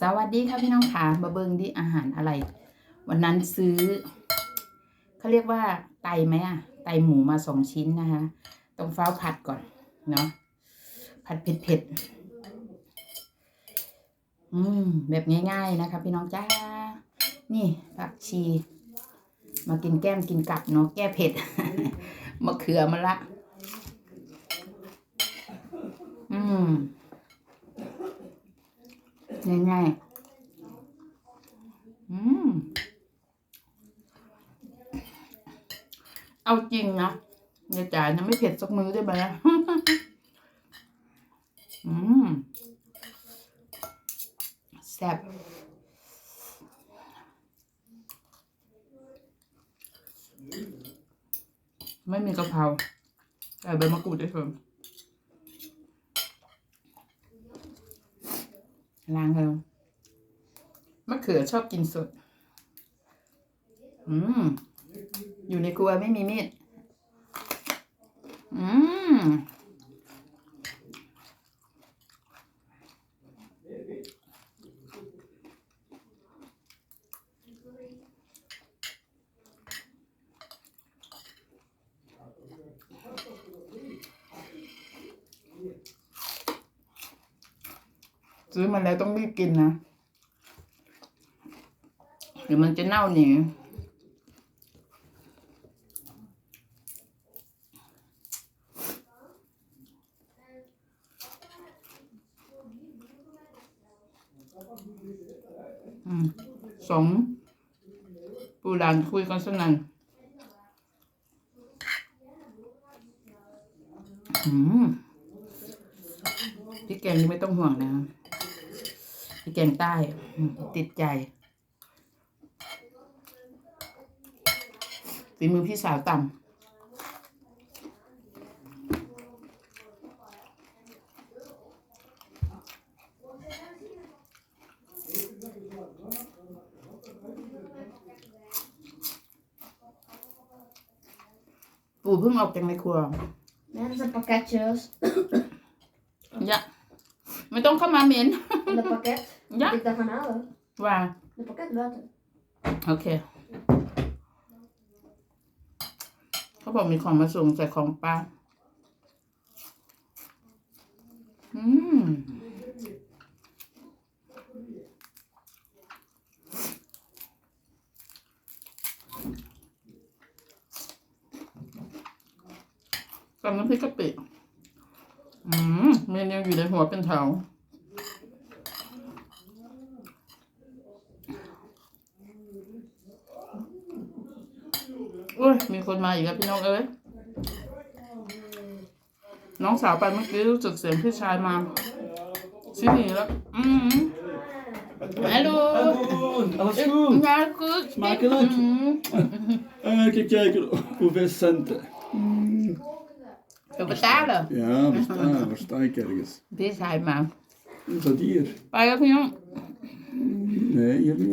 สวัสดีค่ะพี่น้องค่ะมาเบิงดิอาหารอะไร วันนั้นซื้อเขาเรียกว่าไตไหมอะไตหมูมาสองชิ้นนะคะต้องฟ้าผัดก่อนเนาะผัดเผ็ดๆอืมแบบง่ายๆนะคะพี่น้องจ้า นี่ผักชี มากินแก้มกินกับเนาะแก้เผ็ดมะเขือมาละ อืม ง่ายๆอืมเอาจริงนะยายจ๋ายังไม่เผ็ดสักมือได้ไหมอืมแซ่บไม่มีกะเพราแต่ใบมะกรูดได้เพิ่ม ล้างแล้วมะเขือชอบกินสด อืม อยู่ในครัวไม่มีมีด อืม ซื้อมาแล้วต้องรีบกินนะหรือมันจะเน่าหนีสองปูดานคุยกันสนั่นพี่แกงนี่ไม่ต้องห่วงนะ แกงใต้อืมติดใจฝีมือพี่สาวต่ำปู่เพิ่งออกจากในครัว Nee, dat zijn pakketjes. ยะไม่ต้องเข้ามาเหม็น En dat pakket Ja. moet ik daarvan halen. ว่า De pakket buiten. โอเค เขาบอกมีของมาส่งใส่ของป้าอืม กับน้ำพริกกะปิ อืมเมนูอยู่ในหัวเป็นแถวอุ้ยมีคนมาอีกแล้วพี่น้องเอ้ยน้องสาวไปเมื่อกี้รู้สึกเสียงพี่ชายมาชิหนีแล้ว อืมฮัลโหล Hallo, alles goed? งานคือ Smakelijk? อืม Eh, Even kijken hoeveel centen. เดี๋ยวไปต้าเหรอ Ja, waar sta, waar sta ik ergens? พี่ชายมา Is dat hier? ไปแล้วพี่น้อง Nee, hier niet.